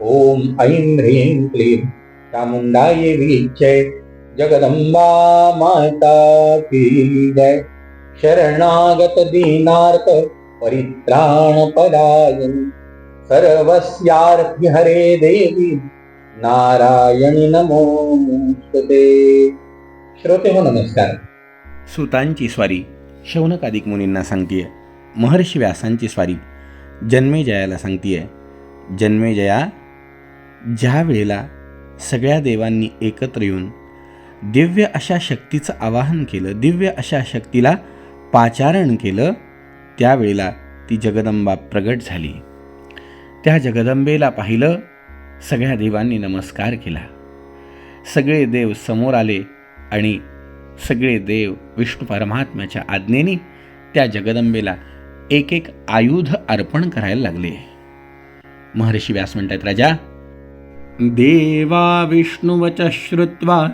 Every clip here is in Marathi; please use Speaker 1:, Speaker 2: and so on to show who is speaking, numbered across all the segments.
Speaker 1: ॐ ऐं ह्रीं क्लीं चामुंडाय वीक्षे जगदंबा माता की जय। शरणागत दीनार्थ परित्राण पदायन हरे देवी नारायणी नमोस्तुते श्रोते हो नमस्कार।
Speaker 2: सुतांची स्वारी शौनकादिक मुनींना सांगतीये महर्षी व्यासांची स्वारी जन्मेजयाला सांगतीये जन्मेजया ज्या वेळेला सगळ्या देवांनी एकत्र येऊन दिव्य अशा शक्तीचं आवाहन केलं दिव्य अशा शक्तीला पाचारण केलं त्यावेळेला ती जगदंबा प्रगट झाली. त्या जगदंबेला पाहिलं सगळ्या देवांनी नमस्कार केला. सगळे देव समोर आले आणि सगळे देव विष्णू परमात्म्याच्या आज्ञेने त्या जगदंबेला एक एक आयुध अर्पण करायला लागले. महर्षी व्यास म्हणतात राजा देवा विष्णुवच श्रुत्वा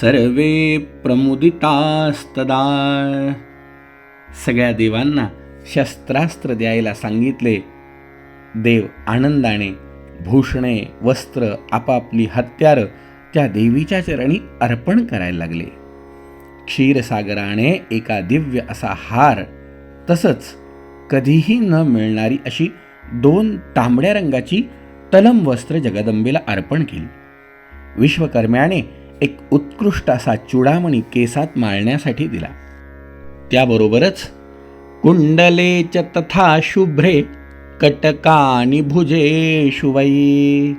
Speaker 2: सर्वे प्रमुदितास्तदा. सगळ्या देवांना शस्त्रास्त्र द्यायला सांगितले. देव आनंदाने भूषणे वस्त्र आपापली हत्यारं त्या देवीच्या चरणी अर्पण करायला लागले. क्षीरसागराने एका दिव्य असा हार तसंच कधीही न मिळणारी अशी दोन तांबड्या रंगाची तलम वस्त्र जगदंबेला अर्पण केली. विश्वकर्म्याने एक उत्कृष्ट असा चुडामणी केसात माळण्यासाठी दिला. त्याबरोबरच कुंडले च तथा शुभ्रे कटकानी भुजे शुवई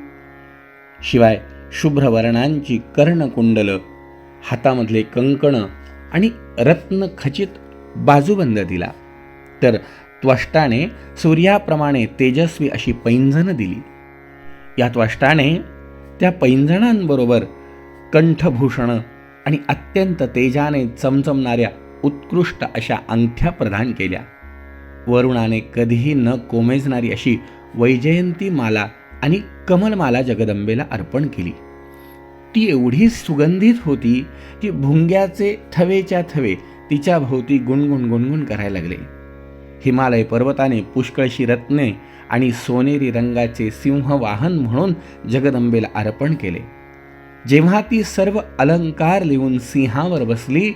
Speaker 2: शिवाय शुभ्रवर्णांची कर्णकुंडलं हातामधले कंकणं आणि रत्नखचित बाजूबंद दिला. तर त्वष्टाने सूर्याप्रमाणे तेजस्वी अशी पैंजनं दिली. या त्वष्टाने त्या पैंजणांबरोबर कंठभूषणं आणि अत्यंत तेजाने चमचमणाऱ्या उत्कृष्ट अशा अंगठ्या प्रदान केल्या. वरुणाने कधीही न कोमेजणारी अशी वैजयंती माला आणि कमलमाला जगदंबेला अर्पण केली. ती एवढी सुगंधित होती की भुंग्याचे थवेच्या थवे तिच्या भोवती गुणगुण गुणगुण करायला लागले. हिमालय पर्वताने पुष्कळशी रत्ने आणि सोनेरी रंगाचे सिंहवाहन म्हणून जगदंबेला अर्पण केले. जेव्हा ती सर्व अलंकार लिहून सिंहावर बसली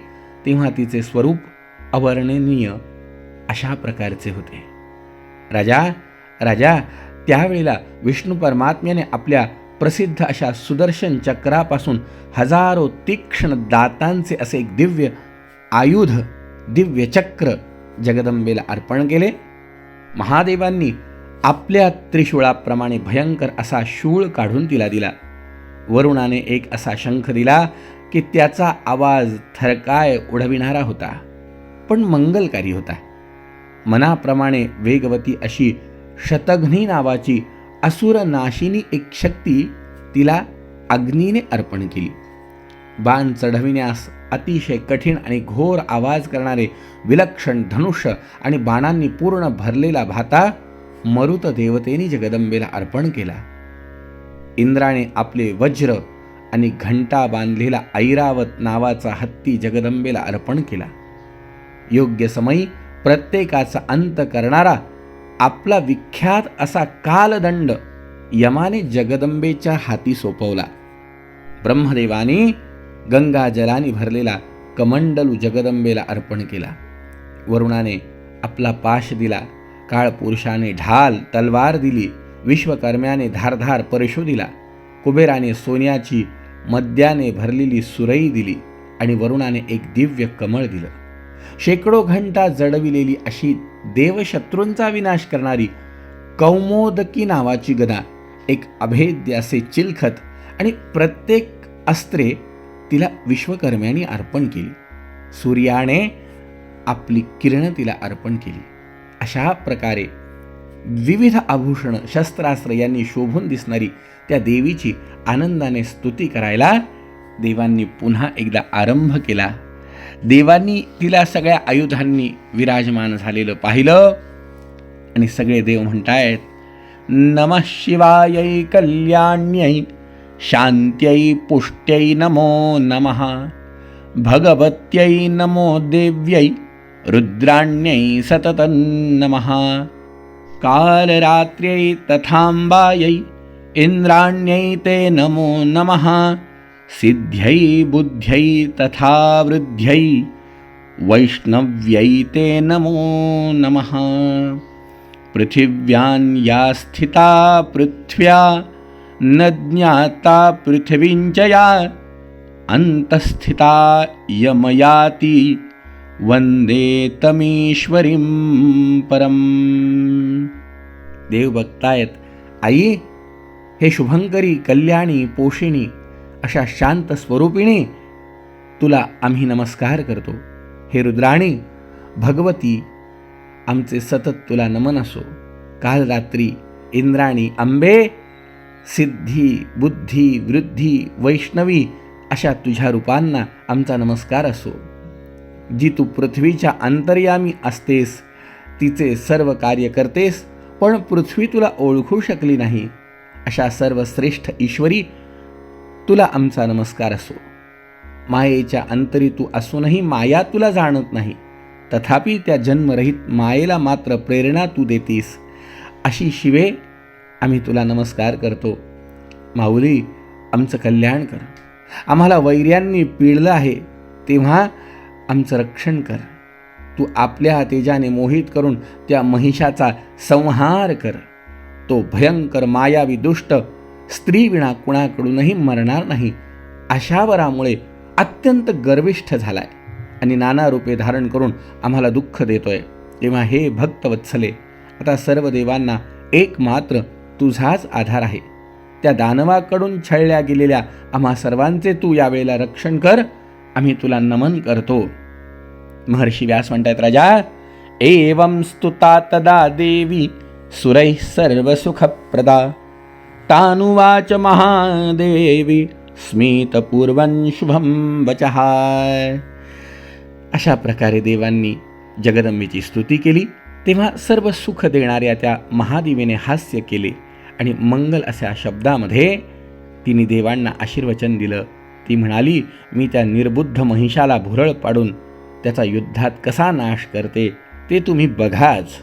Speaker 2: तेव्हा तिचे स्वरूप अवर्णनीय अशा प्रकारचे होते. राजा राजा त्यावेळेला विष्णू परमात्म्याने आपल्या प्रसिद्ध अशा सुदर्शन चक्रापासून हजारो तीक्ष्ण दातांचे असे एक दिव्य आयुध दिव्य चक्र जगदंबेला अर्पण केले. महादेवांनी आपल्या त्रिशूळाप्रमाणे भयंकर असा शूळ काढून तिला दिला. वरुणाने एक असा शंख दिला की त्याचा आवाज थरकाय उडविणारा होता पण मंगलकारी होता. मनाप्रमाणे वेगवती अशी शतघ्नी नावाची असुरनाशिनी एक शक्ती तिला अग्नीने अर्पण केली. बाण चढविण्यास अतिशय कठीण आणि घोर आवाज करणारे विलक्षण धनुष्य आणि बाणांनी पूर्ण भरलेला भाता मरुत देवतेने जगदंबेला अर्पण केला. इंद्राने आपले वज्र आणि घंटा बांधलेला ऐरावत नावाचा हत्ती जगदंबेला अर्पण केला. योग्य समयी प्रत्येकाचा अंत करणारा आपला विख्यात असा कालदंड यमाने जगदंबेच्या हाती सोपवला. ब्रह्मदेवाने गंगाजलाने भरलेला कमंडलू जगदंबेला अर्पण केला. वरुणाने आपला पाश दिला. काळपुरुषाने ढाल तलवार दिली विश्वकर्म्याने धारधार परशु दिला कुबेराने सोन्याची मद्याने भरलेली सुरई दिली आणि वरुणाने एक दिव्य कमळ दिलं. शेकडो घंटा जडविलेली अशी देवशत्रूंचा विनाश करणारी कौमोदकी नावाची गदा एक अभेद्य असे चिलखत आणि प्रत्येक अस्त्रे तिला विश्वकर्म्याने अर्पण केली. सूर्याने आपली किरणं तिला अर्पण केली. अशा प्रकारे विविध आभूषण शस्त्रास्त्र यांनी शोभून दिसणारी त्या देवीची आनंदाने स्तुती करायला देवांनी पुन्हा एकदा आरंभ केला. देवांनी तिला सगळ्या आयुधांनी विराजमान झालेलं पाहिलं आणि सगळे देव म्हणतायत नम शिवायै कल्याण्यै शांत्यै पुष्ट्यै नमो नमः भगवत्यै नमो देव्यै रुद्राण्यै सततन्नमः कालरात्र्यै तथाम्बायै इन्द्राण्यै ते नमो नमः। सिद्ध्यै बुद्ध्यै तथा वृद्ध्यै वैष्णव्यै ते नमो नमः। पृथिव्यां या स्थिता पृथ्व्या न ज्ञाता पृथिवीञ्च या। अन्तःस्थिता यमयाति। वंदे तमीश्वरीं परम। देव बघतायत आई हे शुभंकरी कल्याणी पोषिणी अशा शांत स्वरूपिणी तुला आम्ही नमस्कार करतो. हे रुद्राणी भगवती आमचे सतत तुला नमन असो. काल रात्री इंद्राणी आंबे सिद्धी बुद्धी वृद्धी वैष्णवी अशा तुझ्या रूपांना आमचा नमस्कार असो. जी तू पृथ्वीच्या अंतर्यामी असतेस तिचे सर्व कार्य करतेस पण पृथ्वी तुला ओळखू शकली नाही. अशा सर्व श्रेष्ठ ईश्वरी तुला आमचा नमस्कार असो. मायेच्या अंतरी तू असूनही माया तुला जाणत नाही. तथापि त्या जन्मरहित मायेला मात्र प्रेरणा तू देतीस. अशी शिवे आम्ही तुला नमस्कार करतो. माऊली आमचं कल्याण कर. आम्हाला वैर्यांनी पिळलं आहे. तेव्हा आमचं रक्षण कर. तू आपल्या तेजाने मोहित करून त्या महिषाचा संहार कर. तो भयंकर मायावी दुष्ट स्त्रीविणा कुणाकडूनही मरणार नाही. अशा वरामुळे अत्यंत गर्विष्ठ झालाय आणि नाना रूपे धारण करून आम्हाला दुःख देतोय. तेव्हा हे भक्तवत्सले आता सर्व देवांना एक मात्र तुझाच आधार आहे. त्या दानवाकडून छळल्या गेलेल्या आम्हा सर्वांचे तू यावेळेला रक्षण कर. आम्ही तुला नमन करतो. महर्षी व्यास म्हणतात राजा एवं स्तुता तदा देवी सुरैः सर्वसुखप्रदा। तानुवाच महादेवी स्मितपूर्वं शुभं वचः। अशा प्रकारे देवांनी जगदंबेची स्तुती केली. तेव्हा सर्व सुख देणाऱ्या त्या महादेवीने हास्य केले आणि मंगल अशा शब्दामध्ये तिने देवांना आशीर्वचन दिलं. ती म्हणाली मी त्या निर्बुद्ध महिषाला भुरळ पाडून त्याचा युद्धात कसा नाश करते ते तुम्ही बघाच.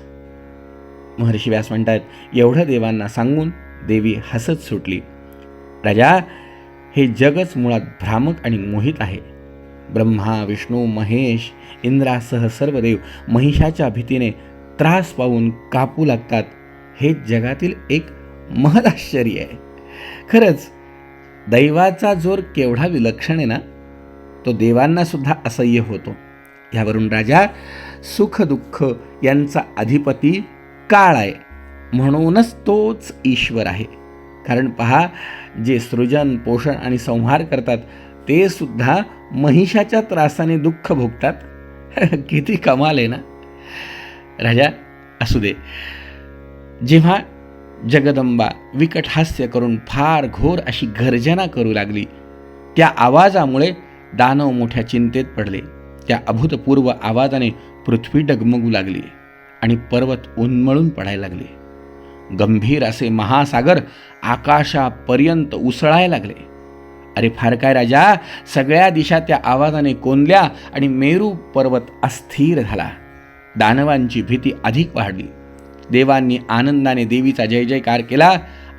Speaker 2: महर्षी व्यास म्हणतात एवढं देवांना सांगून देवी हसत सुटली. राजा हे जगच मुळात भ्रामक आणि मोहित आहे. ब्रह्मा विष्णू महेश इंद्रासह सर्व देव महिषाच्या भीतीने त्रास पाहून कापू लागतात. हे जगातील एक महदाश्चर्य आहे. खरंच दैवाचा जोर केवढा विलक्षण आहे ना? तो देवांना सुद्धा असह्य होतो. ह्यावरून राजा सुख दुःख यांचा अधिपती काळ आहे. म्हणूनच तोच ईश्वर आहे. कारण पहा जे सृजन पोषण आणि संहार करतात ते सुद्धा महिषाच्या त्रासाने दुःख भोगतात. किती कमाल आहे ना? राजा असू दे. जेव्हा जगदंबा विकट हास्य करून फार घोर अशी गर्जना करू लागली त्या आवाजामुळे दानव मोठ्या चिंतेत पडले. त्या अभूतपूर्व आवाजाने पृथ्वी डगमगू लागली आणि पर्वत उन्मळून पडायला लागले. गंभीर असे महासागर आकाशापर्यंत उसळायला लागले. अरे फार काय राजा सगळ्या दिशा त्या आवाजाने कोंदल्या आणि मेरू पर्वत अस्थिर झाला. दानवांची भीती अधिक वाढली. देवांनी आनंदाने देवीचा जय जयकार केला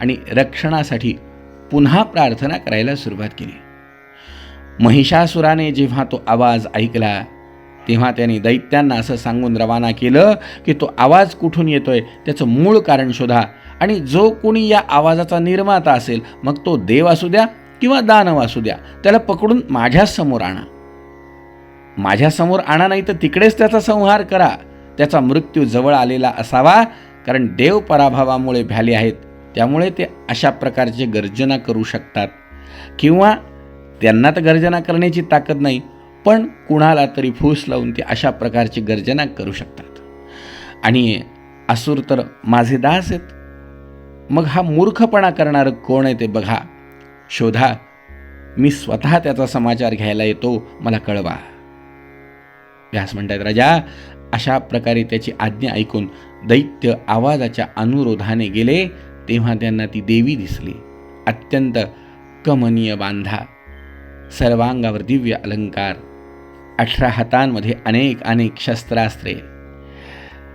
Speaker 2: आणि रक्षणासाठी पुन्हा प्रार्थना करायला सुरुवात केली. महिषासुराने जेव्हा तो आवाज ऐकला तेव्हा त्याने दैत्यांना असं सांगून रवाना केलं की तो आवाज कुठून येतोय त्याचं मूळ कारण शोधा. आणि जो कोणी या आवाजाचा निर्माता असेल मग तो देव असू द्या किंवा दानव असू द्या त्याला पकडून माझ्यासमोर आणा. माझ्यासमोर आणा नाही तर तिकडेच त्याचा संहार करा. त्याचा मृत्यू जवळ आलेला असावा कारण देव पराभवामुळे भ्याले आहेत. त्यामुळे ते अशा प्रकारचे गर्जना करू शकतात. किंवा त्यांना तर गर्जना करण्याची ताकद नाही पण कुणाला तरी फूस लावून ते अशा प्रकारची गर्जना करू शकतात. आणि असुर तर माझे दास आहेत. मग हा मूर्खपणा करणारं कोण आहे ते बघा. शोधा. मी स्वतः त्याचा समाचार घ्यायला येतो मला कळवा. व्यास म्हणतात राजा अशा प्रकारे त्याची आज्ञा ऐकून दैत्य आवाजाच्या अनुरोधाने गेले तेव्हा त्यांना ती देवी दिसली. अत्यंत कमनीय बांधा. सर्वांगावर दिव्य अलंकार. अठरा हातांमध्ये अनेक अनेक शस्त्रास्त्रे.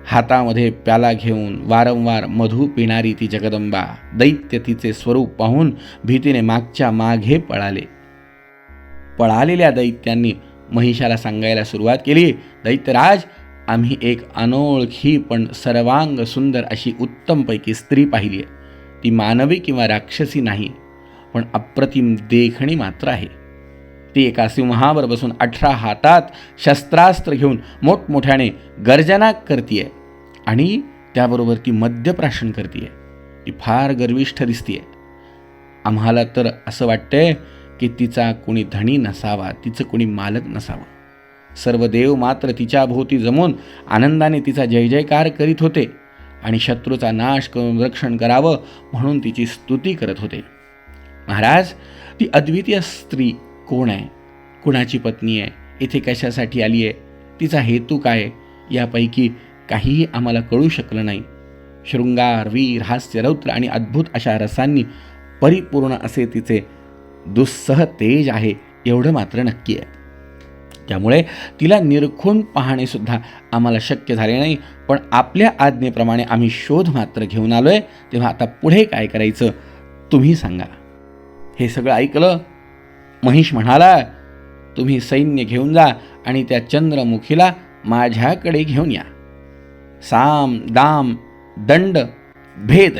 Speaker 2: हातामध्ये प्याला घेऊन वारंवार मधू पिणारी ती जगदंबा. दैत्य तिचे स्वरूप पाहून भीतीने मागच्या मागे पळाले. पळालेल्या दैत्यांनी महिषाला सांगायला सुरुवात केली दैत्यराज आम्ही एक अनोळखी पण सर्वांग सुंदर अशी उत्तमपैकी स्त्री पाहिली आहे. ती मानवी किंवा राक्षसी नाही पण अप्रतिम देखणी मात्र आहे. ती एका सिंहावर बसून अठरा हातात शस्त्रास्त्र घेऊन मोठमोठ्याने गर्जना करतीये आणि त्याबरोबर ती मद्यप्राशन करतीये. ती फार गर्विष्ठ दिसतीये. आम्हाला तर असं वाटतंय की तिचा कोणी धणी नसावा तिचं कोणी मालक नसावं. सर्व देव मात्र तिच्या भोवती जमून आनंदाने तिचा जय जयकार करीत होते आणि शत्रूचा नाश करून रक्षण करावं म्हणून तिची स्तुती करत होते. महाराज ती अद्वितीय स्त्री कोण आहे? कुणाची पत्नी आहे? इथे कशासाठी आली आहे? तिचा हेतू काय यापैकी काहीही आम्हाला कळू शकलं नाही. शृंगार वीर हास्य रौद्र आणि अद्भुत अशा रसांनी परिपूर्ण असे तिचे दुस्सह तेज आहे एवढं मात्र नक्की आहे. त्यामुळे तिला निरखून पाहणेसुद्धा आम्हाला शक्य झाले नाही पण आपल्या आज्ञेप्रमाणे आम्ही शोध मात्र घेऊन आलो आहे तेव्हा आता पुढे काय करायचं तुम्ही सांगा. हे सगळं ऐकलं महिष म्हणाला तुम्ही सैन्य घेऊन जा आणि त्या चंद्रमुखीला माझ्याकडे घेऊन या. साम दाम दंड भेद.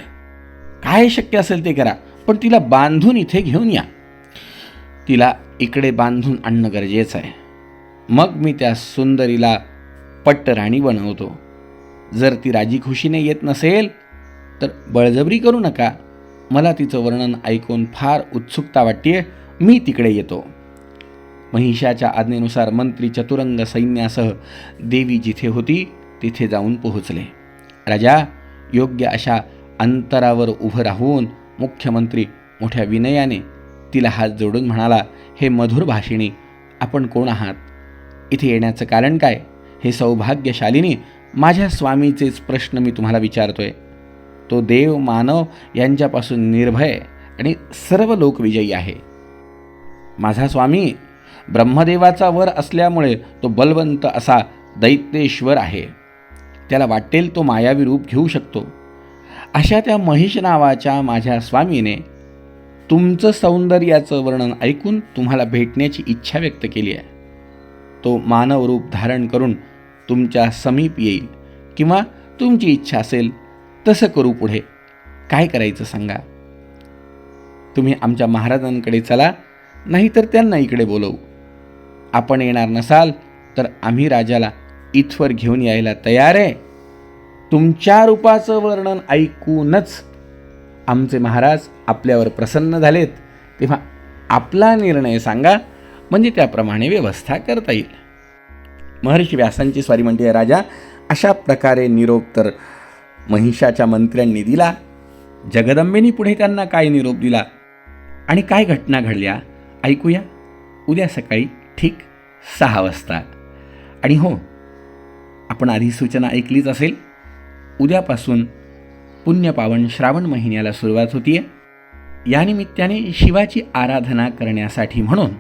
Speaker 2: काय शक्य असेल ते करा पण तिला बांधून इथे घेऊन या. तिला इकडे बांधून आणणं गरजेचं आहे. मग मी त्या सुंदरीला पट्टराणी बनवतो. जर ती राजी खुशीने येत नसेल तर बळजबरी करू नका. मला तिचं वर्णन ऐकून फार उत्सुकता वाटते मी तिकडे येतो. महिषाच्या आज्ञेनुसार मंत्री चतुरंग सैन्यासह देवी जिथे होती तिथे जाऊन पोहोचले. राजा योग्य अशा अंतरावर उभं राहून मुख्यमंत्री मोठ्या विनयाने तिला हात जोडून म्हणाला हे मधुर भाषिणी आपण कोण आहात? इथे येण्याचं कारण काय? हे सौभाग्यशालिनी माझ्या स्वामीचेच प्रश्न मी तुम्हाला विचारतोय. तो देव मानव यांच्यापासून निर्भय आणि सर्व लोकविजयी आहे. माझा स्वामी ब्रह्मदेवाचा वर असल्यामुळे तो बलवंत असा दैत्येश्वर आहे. त्याला वाटेल तो मायावी रूप घेऊ शकतो. अशा त्या महिष नावाच्या माझ्या स्वामीने तुमचं सौंदर्याचं वर्णन ऐकून तुम्हाला भेटण्याची इच्छा व्यक्त केली आहे. तो मानव रूप धारण करून तुमच्या समीप येईल किंवा तुमची इच्छा असेल तसं करू पुढे. काय करायचं सांगा? तुम्ही आमच्या महाराजांकडे चला. नाहीतर त्यांना इकडे बोलवू. आपण येणार नसाल तर आम्ही राजाला इथवर घेऊन यायला तयार आहे. तुमच्या रूपाचं वर्णन ऐकूनच आमचे महाराज आपल्यावर प्रसन्न झालेत. तेव्हा आपला निर्णय सांगा म्हणजे त्याप्रमाणे व्यवस्था करता येईल. महर्षी व्यासांची स्वारी म्हणते राजा अशा प्रकारे निरोप तर महिषाच्या मंत्र्यांनी दिला. जगदंबेनी पुढे त्यांना काय निरोप दिला? आणि काय घटना घडल्या? ऐकूया. उद्या सकाळी ठीक सहा वाजता. आणि हो आपण आधी सूचना ऐकलीच असेल. उद्यापासून पुण्यपावन श्रावण महिन्याला सुरुवात होतीये. आहे यानिमित्ताने शिवाची आराधना करण्यासाठी म्हणून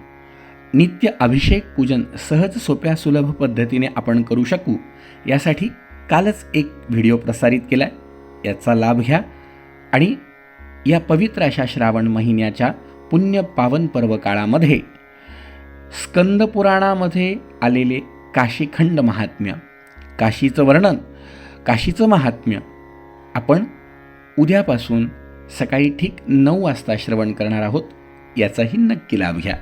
Speaker 2: नित्य अभिषेक पूजन सहज सोप्या सुलभ पद्धतीने आपण करू शकू. यासाठी कालच एक व्हिडिओ प्रसारित केला याचा लाभ घ्या. आणि या पवित्र अशा श्रावण महिन्याच्या पुण्य पावन पर्व काळामध्ये स्कंदपुराणामध्ये आलेले काशीखंड महात्म्य काशीचं वर्णन काशीचं महात्म्य आपण उद्यापासून सकाळी ठीक नऊ वाजता श्रवण करणार आहोत याचाही नक्की लाभ घ्या.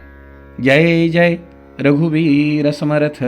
Speaker 2: जय जय रघुवीर समर्थ!